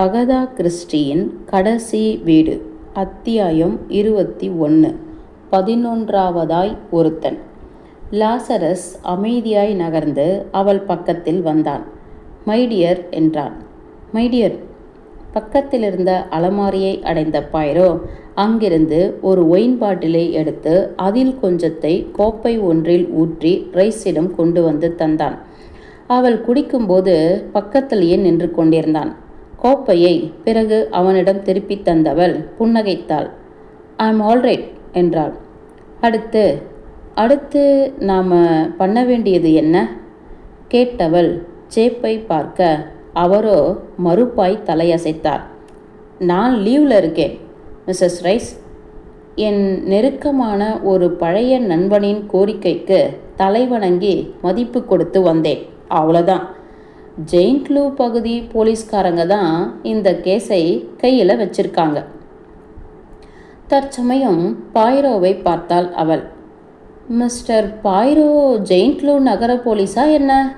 Agatha கிறிஸ்டியின் கடைசி வீடு அத்தியாயம் இருபத்தி ஒன்று பதினொன்றாவதாய் ஒருத்தன். லாசரஸ் அமைதியாய் நகர்ந்து அவள் பக்கத்தில் வந்தான். மைடியர் என்றான். மைடியர் பக்கத்திலிருந்த அலமாரியை அடைந்த பைரோ அங்கிருந்து ஒரு ஒயின் பாட்டிலை எடுத்து அதில் கொஞ்சத்தை கோப்பை ஒன்றில் ஊற்றி ரைஸிடம் கொண்டு வந்து தந்தான். அவள் குடிக்கும்போது பக்கத்திலேயே நின்று கொண்டிருந்தான். கோப்பையை பிறகு அவனிடம் திருப்பித் தந்தவள் புன்னகைத்தாள். ஐ ஆல்ரைட் என்றாள். அடுத்து அடுத்து நாம் பண்ண வேண்டியது என்ன? கேட்டவள் சேப்பை பார்க்க அவரோ மறுப்பாய் தலையசைத்தார். நான் லீவில் இருக்கேன் மிஸ்ஸஸ் ரைஸ் என் நெருக்கமான ஒரு பழைய நண்பனின் கோரிக்கைக்கு தலைவணங்கி மதிப்பு கொடுத்து வந்தேன். அவ்வளோதான் ஜெயின்ட்லூ பகுதி போலீஸ்காரங்க தான் இந்த கேஸை கையில் வச்சிருக்காங்க. தற்சமயம் பாய்ரோவை பார்த்தாள் அவள். மிஸ்டர் பாய்ரோ ஜெயின்ட்லூ நகர போலீஸா என்ன?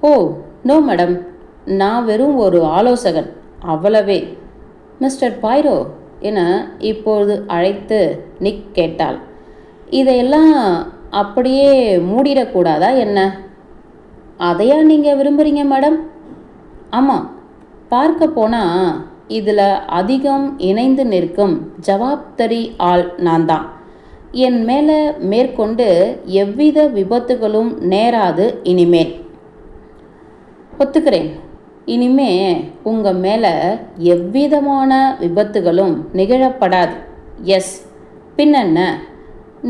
Oh no madam. நான் வெறும் ஒரு ஆலோசகன். அவ்வளவே. மிஸ்டர் பாய்ரோ என இப்பொழுது அழைத்து நிக் கேட்டாள். இதையெல்லாம் அப்படியே மூடிடக்கூடாதா என்ன? அதையா நீங்கள் விரும்புகிறீங்க மேடம்? ஆமாம் பார்க்க போனால் இதில் அதிகம் இணைந்து நிற்கும் ஜவாப்தரி ஆள் நான் தான். என் மேலே மேற்கொண்டு எவ்வித விபத்துகளும் நேராது இனிமேல். ஒத்துக்கிறேன். இனிமே உங்கள் மேலே எவ்விதமான விபத்துகளும் நிகழப்படாது. எஸ் பின்னென்ன?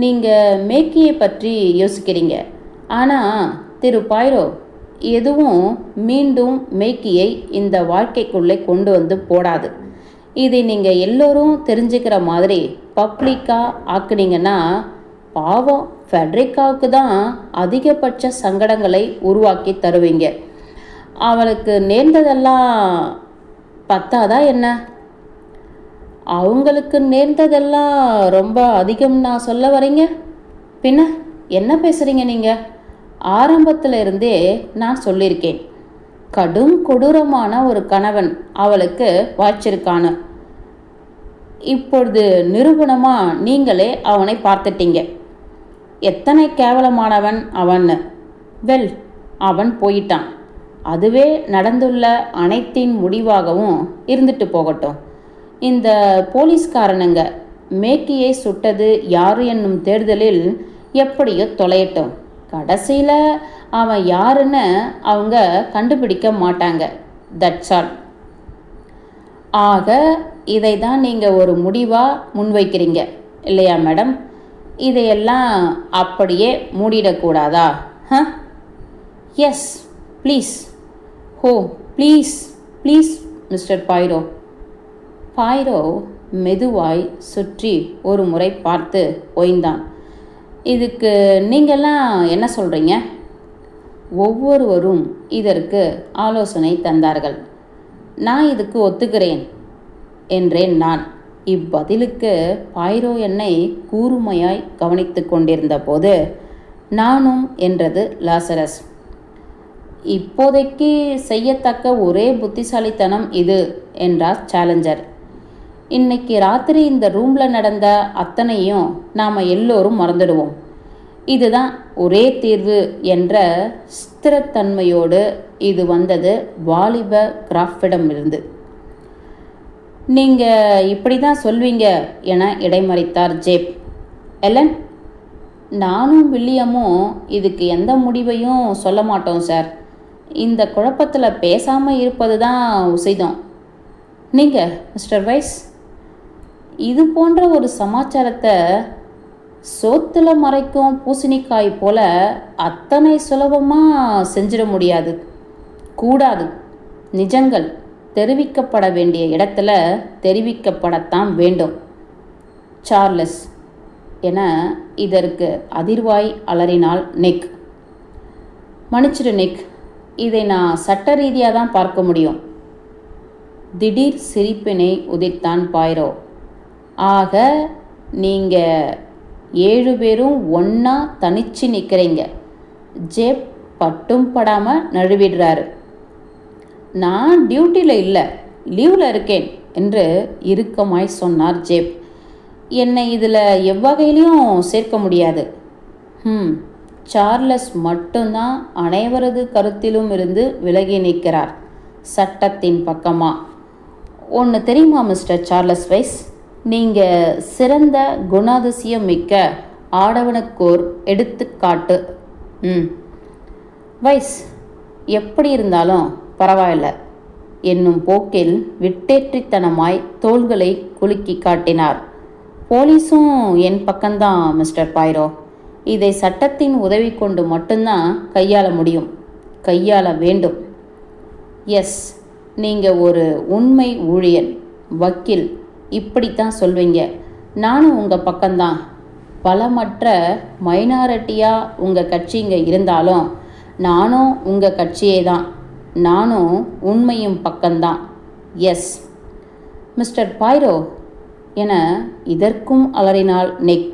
நீங்கள் மேக்கியை பற்றி யோசிக்கிறீங்க. ஆனால் திரு பாய்ரோ எதுவும் மீண்டும் மேக்கியை இந்த வாழ்க்கைக்குள்ளே கொண்டு வந்து போடாது. இதை நீங்கள் எல்லோரும் தெரிஞ்சுக்கிற மாதிரி பப்ளிக்காக ஆக்குனீங்கன்னா பாவம் ஃபெட்ரிக்காவுக்கு தான் அதிகபட்ச சங்கடங்களை உருவாக்கி தருவீங்க. அவளுக்கு நேர்ந்ததெல்லாம் பத்தாதா என்ன? அவங்களுக்கு நேர்ந்ததெல்லாம் ரொம்ப அதிகம் நான் சொல்ல வரீங்க? பின்ன என்ன பேசுகிறீங்க நீங்கள் ஆரம்பத்தில் இருந்தே நான் சொல்லியிருக்கேன். கடும் கொடூரமான ஒரு கணவன் அவளுக்கு வாய்ச்சிருக்கானு இப்பொழுது நிரூபணமாக நீங்களே அவனை பார்த்துட்டீங்க. எத்தனை கேவலமானவன் அவன்னு. வெல் அவன் போயிட்டான். அதுவே நடந்துள்ள அனைத்தின் முடிவாகவும் இருந்துட்டு போகட்டும். இந்த போலீஸ்காரனுங்க மேக்கியை சுட்டது யாரு என்னும் தேர்தலில் எப்படியோ தொலையட்டும். கடைசியில் அவன் யாருன்னு அவங்க கண்டுபிடிக்க மாட்டாங்க. தட்ஸ் ஆல் ஆக இதை தான் நீங்கள் ஒரு முடிவாக முன்வைக்கிறீங்க. இல்லையா மேடம் இதையெல்லாம் அப்படியே மூடிடக்கூடாதா? ஹ எஸ் ப்ளீஸ் ஹோ ப்ளீஸ் ப்ளீஸ் மிஸ்டர் பாய்ரோ பாய்ரோ மெதுவாய் சுற்றி ஒரு முறை பார்த்து ஓய்ந்தான். இதுக்கு நீங்கள்லாம் என்ன சொல்கிறீங்க ஒவ்வொருவரும் இதற்கு ஆலோசனை தந்தார்கள். நான் இதுக்கு ஒத்துக்கிறேன் என்றேன் நான். இப்பதிலுக்கு பாய்ரோ என்னை கூர்மையாய் கவனித்து கொண்டிருந்த போது நானும் என்றது லாசரஸ். இப்போதைக்கு செய்யத்தக்க ஒரே புத்திசாலித்தனம் இது என்றார் சேலஞ்சர். இன்னைக்கு ராத்திரி இந்த ரூமில் நடந்த அத்தனையும் நாம் எல்லோரும் மறந்துடுவோம். இதுதான் ஒரே தீர்வு என்ற ஸ்திரத்தன்மையோடு இது வந்தது வாலிப கிராஃப்டிடம் இருந்து நீங்கள் இப்படி தான் சொல்வீங்க என இடைமறித்தார் ஜேப். எலன் நானும் வில்லியமும் இதுக்கு எந்த முடிவையும் சொல்ல மாட்டோம் சார். இந்த குழப்பத்தில் பேசாமல் இருப்பது தான் உசிதம். நீங்கள் மிஸ்டர் வைஸ்? இது போன்ற ஒரு சமாச்சாரத்தை சோத்தில் மறைக்கும் பூசணிக்காய் போல அத்தனை சுலபமாக செஞ்சிட முடியாது. கூடாது. நிஜங்கள் தெரிவிக்கப்பட வேண்டிய இடத்துல தெரிவிக்கப்படத்தான் வேண்டும். சார்லஸ் என இதற்கு அதிர்வாய் அலறினாள் நெக். மன்னிச்சிடு நெக். இதை நான் சட்ட ரீதியாக தான் பார்க்க முடியும். திடீர் சிரிப்பினை உதித்தான் பாய்ரோ. ஆக நீங்கள் ஏழு பேரும் ஒன்றா தனிச்சு நிற்கிறீங்க ஜேப் பட்டும் படாமல் நழுவிடுறாரு. நான் டியூட்டியில் இல்லை லீவில் இருக்கேன் என்று இறுக்கமாய் சொன்னார் ஜேப். என்னை இதில் எவ்வகையிலையும் சேர்க்க முடியாது. ம் சார்லஸ் மட்டும்தான் அனைவரது கருத்திலும் இருந்து விலகி நிற்கிறார் சட்டத்தின் பக்கமாக ஒன்று தெரியுமா மிஸ்டர் சார்லஸ் வைஸ்? நீங்கள் சிறந்த குணாதிசயம் மிக்க ஆடவனுக்கோர் எடுத்துக்காட்டு ம். வைஸ் எப்படி இருந்தாலும் பரவாயில்ல. என்னும் போக்கில் விட்டேற்றித்தனமாய் தோள்களை குலுக்கி காட்டினார். போலீஸும் என் பக்கம்தான் மிஸ்டர் பாய்ரோ இதை சட்டத்தின் உதவி கொண்டு மட்டும்தான் கையாள முடியும். கையாள வேண்டும். எஸ். நீங்கள் ஒரு உண்மை ஊழியன் வக்கீல் இப்படித்தான் சொல்வீங்க. நானும் உங்கள் பக்கம்தான். பலமற்ற மைனாரிட்டியாக உங்கள் கட்சி இங்கே இருந்தாலும் நானும் உங்கள் கட்சியே தான் நானும் உண்மையும் பக்கம்தான். எஸ் மிஸ்டர் பாய்ரோ என இதற்கும் அலறினாள் நெக்.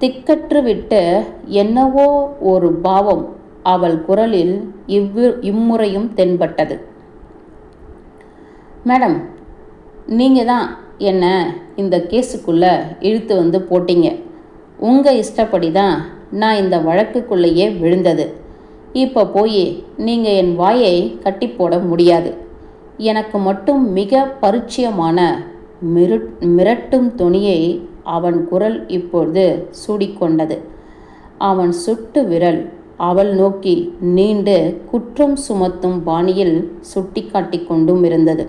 திக்கற்று விட்டு என்னவோ ஒரு பாவம் அவள் குரலில் இவ்வு இம்முறையும் தென்பட்டது. மேடம் நீங்கள் தான் என்ன இந்த கேஸுக்குள்ளே இழுத்து வந்து போட்டீங்க? உங்கள் இஷ்டப்படி தான் நான் இந்த வழக்குக்குள்ளேயே விழுந்தது. இப்போ போய் நீங்கள் என் வாயை கட்டி போட முடியாது. எனக்கு மட்டும் மிக பரிச்சயமான மிரு மிரட்டும் துணியை அவன் குரல் இப்பொழுது சூடிக்கொண்டது. அவன் சுட்டு விரல் அவள் நோக்கி நீண்டு குற்றம் சுமத்தும் பாணியில் சுட்டிக்காட்டி கொண்டும் இருந்தது.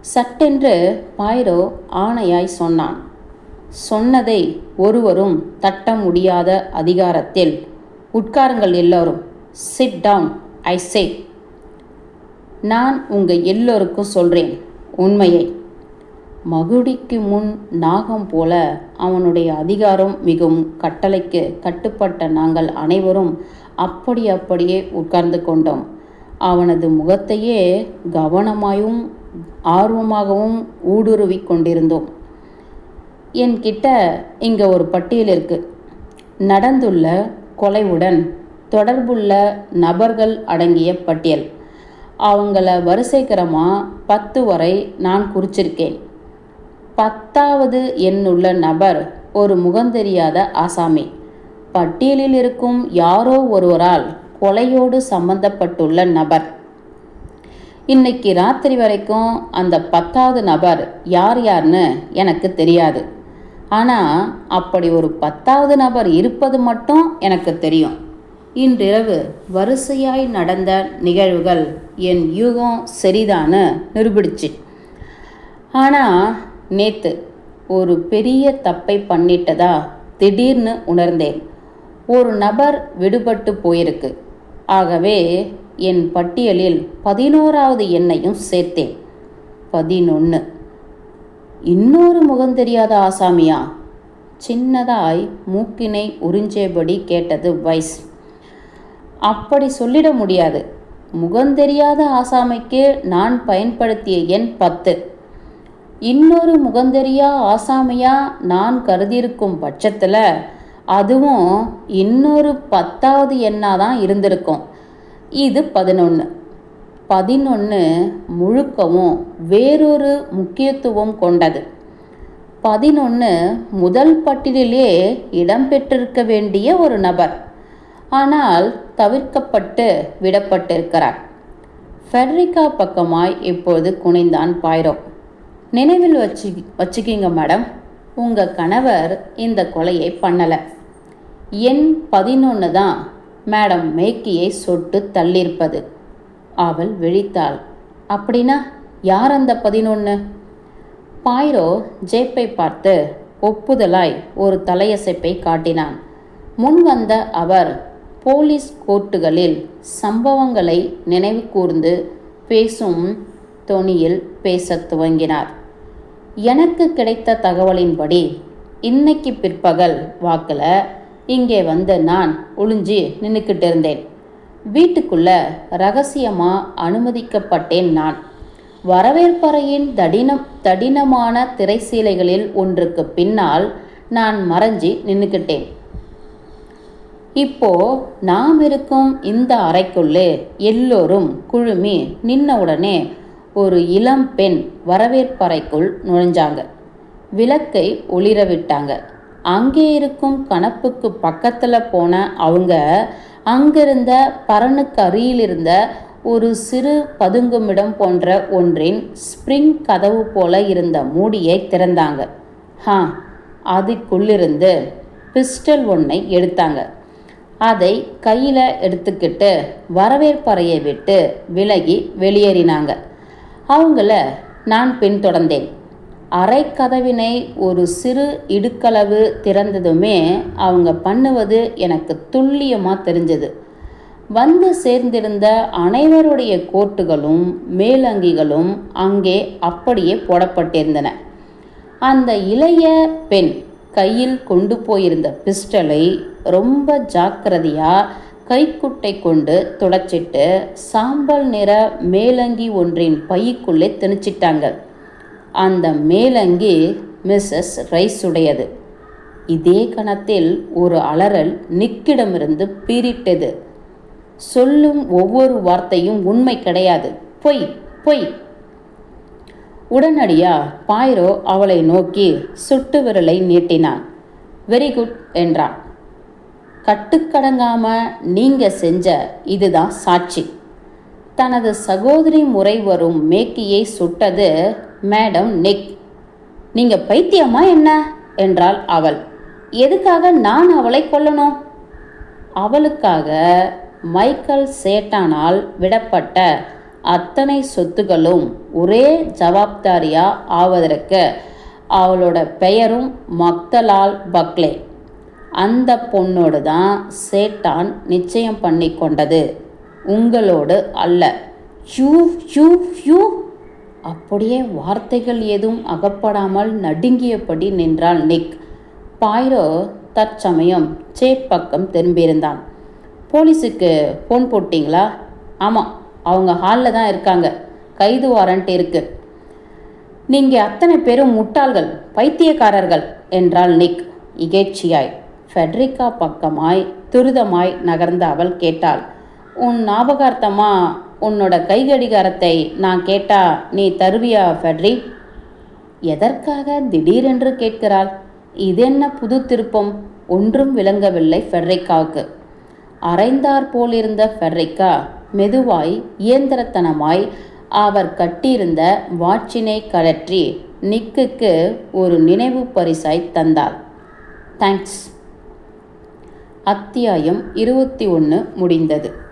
சட்டென்று பாய்ரோ ஆணையாய் சொன்னான். சொன்னதை ஒருவரும் தட்ட முடியாத அதிகாரத்தில் உட்காருங்கள் எல்லோரும் சிட் டவுன் ஐ சே நான் உங்கள் எல்லோருக்கும் சொல்கிறேன் உண்மையை. மகுடிக்கு முன் நாகம் போல அவனுடைய அதிகாரம் மிகவும் கட்டளைக்கு கட்டுப்பட்ட நாங்கள் அனைவரும் அப்படி அப்படியே உட்கார்ந்து கொண்டோம். அவனது முகத்தையே கவனமாயும் ஆர்வமாகவும் ஊடுருவி கொண்டிருந்தோம். என்கிட்ட இங்கே ஒரு பட்டியல் இருக்கு. நடந்துள்ள கொலைவுடன் தொடர்புள்ள நபர்கள் அடங்கிய பட்டியல். அவங்கள வரிசைக்கிரமாக பத்து வரை நான் குறிச்சிருக்கேன். பத்தாவது எண்ணுள்ள நபர் ஒரு முகந்தெரியாத ஆசாமி. பட்டியலில் இருக்கும் யாரோ ஒருவரால் கொலையோடு சம்பந்தப்பட்டுள்ள நபர். இன்னைக்கு ராத்திரி வரைக்கும் அந்த பத்தாவது நபர் யார் யார்னு எனக்கு தெரியாது. ஆனால் அப்படி ஒரு பத்தாவது நபர் இருப்பது மட்டும் எனக்கு தெரியும். இன்றிரவு வரிசையாய் நடந்த நிகழ்வுகள் என் யூகம் சரிதான்னு நிரூபிடுச்சு. ஆனால் நேற்று ஒரு பெரிய தப்பை பண்ணிட்டதா திடீர்னு உணர்ந்தேன். ஒரு நபர் விடுபட்டு போயிருக்கு. ஆகவே என் பட்டியலில் பதினோராவது எண்ணையும் சேர்த்தேன். பதினொன்று இன்னொரு முகம் தெரியாத ஆசாமியா? சின்னதாய் மூக்கினை உறிஞ்சேபடி கேட்டது வைஸ். அப்படி சொல்லிட முடியாது. முகந்தெரியாத ஆசாமிக்கு நான் பயன்படுத்திய எண் பத்து. இன்னொரு முகந்தெரியா ஆசாமியா? நான் கருதியிருக்கும் பட்சத்தில் அதுவும் இன்னொரு பத்தாவது எண்ணாக தான் இருந்திருக்கும். இது பதினொன்று பதினொன்று முழுக்கவும் வேறொரு முக்கியத்துவம் கொண்டது. பதினொன்று முதல் பட்டியலிலே இடம்பெற்றிருக்க வேண்டிய ஒரு நபர். ஆனால் தவிர்க்கப்பட்டு விடப்பட்டிருக்கிறார். ஃபெட்ரிகா பக்கமாய் இப்போது குனிந்தான் பாய்ரோ. நினைவில் வச்சு வச்சுக்கிங்க மேடம். உங்கள் கணவர் இந்த கொலையை பண்ணலை. எண் பதினொன்று தான் மேடம் மேக்கியை சொட்டு தள்ளியிருப்பது. அவள் விழித்தாள். அப்படின்னா யார் அந்த பதினொன்று பாய்ரோ ஜேப்பை பார்த்து ஒப்புதலாய் ஒரு தலையசைப்பை காட்டினான். முன் வந்த அவர் போலீஸ் கோர்ட்டுகளில் சம்பவங்களை நினைவு கூர்ந்து பேசும் தொனியில் பேசத் துவங்கினார். எனக்கு கிடைத்த தகவலின்படி இன்னைக்கு பிற்பகல் வாக்கில் இங்கே வந்து நான் ஒளிஞ்சு நின்றுக்கிட்டு இருந்தேன் வீட்டுக்குள்ள ரகசியமாக அனுமதிக்கப்பட்டேன் நான். வரவேற்பறையின் தடினம் தடினமான திரைசீலைகளில் ஒன்றுக்கு பின்னால் நான் மறைஞ்சி நின்றுக்கிட்டேன் இப்போ நாம் இருக்கும் இந்த அறைக்குள்ளே எல்லோரும் குழுமி நின்ன உடனே ஒரு இளம் பெண் வரவேற்பறைக்குள் நுழைஞ்சாங்க. விளக்கை ஒளிர விட்டாங்க அங்கே இருக்கும் கணப்புக்கு பக்கத்தில் போன அவங்க அங்கிருந்த பரனுக்கு அருகில் இருந்த ஒரு சிறு பதுங்குமிடம் போன்ற ஒன்றின் ஸ்ப்ரிங் கதவு போல இருந்த மூடியை திறந்தாங்க. ஹா அதுக்குள்ளிருந்து பிஸ்டல் ஒன்றை எடுத்தாங்க. அதை கையில் எடுத்துக்கிட்டு வரவேற்பறையை விட்டு விலகி வெளியேறினாங்க. அவங்கள நான் பின்தொடர்ந்தேன். அரை கதவினை ஒரு சிறு இடுக்களவு திறந்ததுமே அவங்க பண்ணுவது எனக்கு துல்லியமாக தெரிஞ்சது. வந்து சேர்ந்திருந்த அனைவருடைய கோட்டுகளும் மேலங்கிகளும் அங்கே அப்படியே போடப்பட்டிருந்தன. அந்த இளைய பெண் கையில் கொண்டு போயிருந்த பிஸ்டலை ரொம்ப ஜாக்கிரதையாக கைக்குட்டை கொண்டு துடைச்சிட்டு சாம்பல் நிற மேலங்கி ஒன்றின் பைக்குள்ளே திணிச்சிட்டாங்க. அந்த மேலங்கி மிஸ்ஸஸ் ரைஸ் உடையது இதே கணத்தில் ஒரு அலறல் நிக்கிடமிருந்து பீரிட்டது சொல்லும் ஒவ்வொரு வார்த்தையும் உண்மை கிடையாது. பொய் பொய். உடனடியா பாய்ரோ அவளை நோக்கி சுட்டு விரலை நீட்டினான். வெரி குட் என்றான். கட்டுக்கடங்காம நீங்க செஞ்ச இதுதான் சாட்சி. தனது சகோதரி முறை வரும் மேக்கியை சுட்டது மேடம் நிக் நீங்க பைத்தியமா என்ன? என்றாள் அவள். எதுக்காக நான் அவளை கொல்லணும்? அவளுக்காக மைக்கேல் சேட்டானால் விடப்பட்ட அத்தனை சொத்துகளும் ஒரே ஜவாப்தாரியா ஆவதற்கு அவளோட பெயரும் மக்தலால் பக்லே. அந்த பொண்ணோடு தான் சேட்டான் நிச்சயம் பண்ணி கொண்டது உங்களோடு அல்ல. யூ யூ ஹியூ அப்படியே வார்த்தைகள் எதுவும் அகப்படாமல் நடுங்கியபடி நின்றாள் நிக். பாய்ரோ தற்சமயம் சேப்பக்கம் திரும்பியிருந்தான். போலீஸுக்கு ஃபோன் போட்டிங்களா? ஆமாம் அவங்க ஹாலில் தான் இருக்காங்க. கைது வாரண்ட் இருக்கு. நீங்கள் அத்தனை பேரும் முட்டாள்கள் பைத்தியக்காரர்கள் என்றாள் நிக். இகழ்ச்சியாய் ஃபெட்ரிகா பக்கமாய் துரிதமாய் நகர்ந்த அவள் கேட்டாள். உன் ஞாபகார்த்தமாக உன்னோட கைகடிகாரத்தை நான் கேட்டா நீ தருவியா ஃபெட்ரி? எதற்காக திடீரென்று கேட்கிறாள்? இதென்ன புது திருப்பம்? ஒன்றும் விளங்கவில்லை ஃபெட்ரிக்காவுக்கு. அரைந்தார் போலிருந்த ஃபெட்ரிக்கா மெதுவாய் இயந்திரத்தனமாய் அவர் கட்டியிருந்த வாட்சினை கழற்றி நிக்குக்கு ஒரு நினைவு பரிசாய் தந்தாள். தேங்க்ஸ். அத்தியாயம் இருபத்தி ஒன்று முடிந்தது.